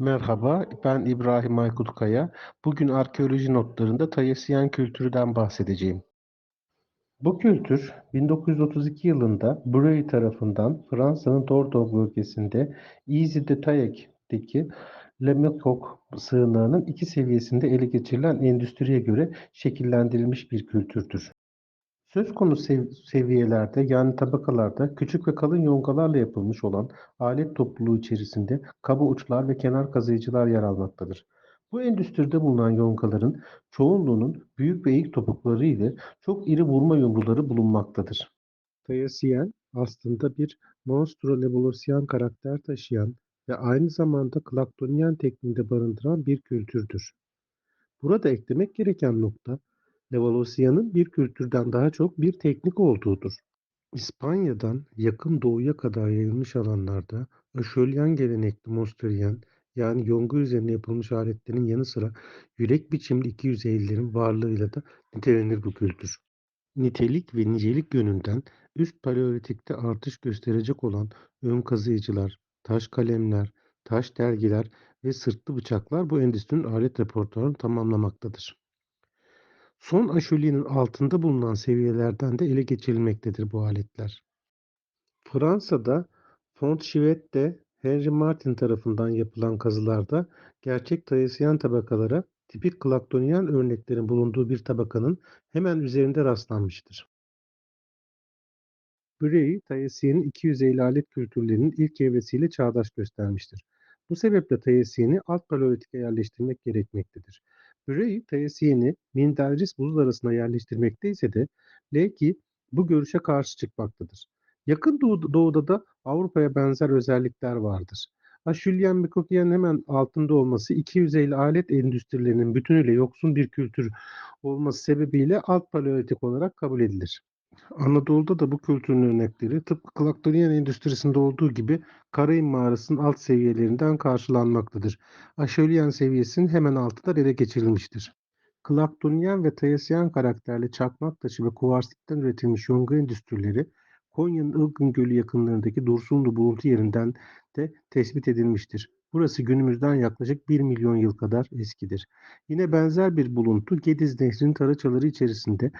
Merhaba, ben İbrahim Aykut Kaya. Bugün arkeoloji notlarında Tayasiyen kültüründen bahsedeceğim. Bu kültür 1932 yılında Breuil tarafından Fransa'nın Dordogne bölgesinde Izy de Tayec'teki Le Mécoq sığınağının iki seviyesinde ele geçirilen endüstriye göre şekillendirilmiş bir kültürdür. Söz konusu sev- seviyelerde yani tabakalarda küçük ve kalın yongalarla yapılmış olan alet topluluğu içerisinde kaba uçlar ve kenar kazıyıcılar yer almaktadır. Bu endüstride bulunan yongaların çoğunluğunun büyük ve eğik topukları ile çok iri vurma yumruları bulunmaktadır. Tayasiyen aslında bir Monstro-Levolosyan karakter taşıyan ve aynı zamanda Klaktoniyen tekniğinde barındıran bir kültürdür. Burada eklemek gereken nokta, Levalloisia'nın bir kültürden daha çok bir teknik olduğudur. İspanya'dan yakın doğuya kadar yayılmış alanlarda aşölyen gelenekli Mosterian yani yonga üzerine yapılmış aletlerin yanı sıra yürek biçimli iki yüzeylilerin varlığıyla da nitelenir bu kültür. Nitelik ve nicelik yönünden üst paleolitikte artış gösterecek olan ön kazıyıcılar, taş kalemler, taş dergiler ve sırtlı bıçaklar bu endüstrinin alet repertuarını tamamlamaktadır. Son aşölyenin altında bulunan seviyelerden de ele geçirilmektedir bu aletler. Fransa'da Fontchevaude'de Henri Martin tarafından yapılan kazılarda gerçek Tayasiyen tabakalara tipik Klaktoniyen örneklerin bulunduğu bir tabakanın hemen üzerinde rastlanmıştır. Tayasiyen'in iki yüzeyli alet kültürlerinin ilk evresiyle çağdaş göstermiştir. Bu sebeple Tayasiyen'i alt paleolitike yerleştirmek gerekmektedir. Breuil, Tayasiyen'i Mindercis buzul arasına yerleştirmekte ise de Leakey bu görüşe karşı çıkmaktadır. Yakın doğuda, doğuda da Avrupa'ya benzer özellikler vardır. Aşülyen Mikokiyen hemen altında olması iki yüzeyli alet endüstrilerinin bütünüyle yoksun bir kültür olması sebebiyle alt paleolitik olarak kabul edilir. Anadolu'da da bu kültürün örnekleri tıpkı Klaktoniyen endüstrisinde olduğu gibi Karayın mağarasının alt seviyelerinden karşılanmaktadır. Aşölyen seviyesinin hemen altında ele geçirilmiştir. Klaktoniyen ve Tayasiyen karakterli çakmak taşı ve kuvarsitten üretilmiş yonga endüstrileri Konya'nın Ilgın Gölü yakınlarındaki Dursunlu buluntu yerinden de tespit edilmiştir. Burası günümüzden yaklaşık 1 milyon yıl kadar eskidir. Yine benzer bir buluntu Gediz Nehri'nin taraçaları içerisinde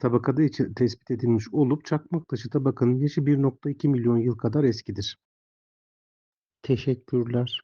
tabakada içi- tespit edilmiş olup çakmak taşı tabakanın yaşı 1.2 milyon yıl kadar eskidir. Teşekkürler.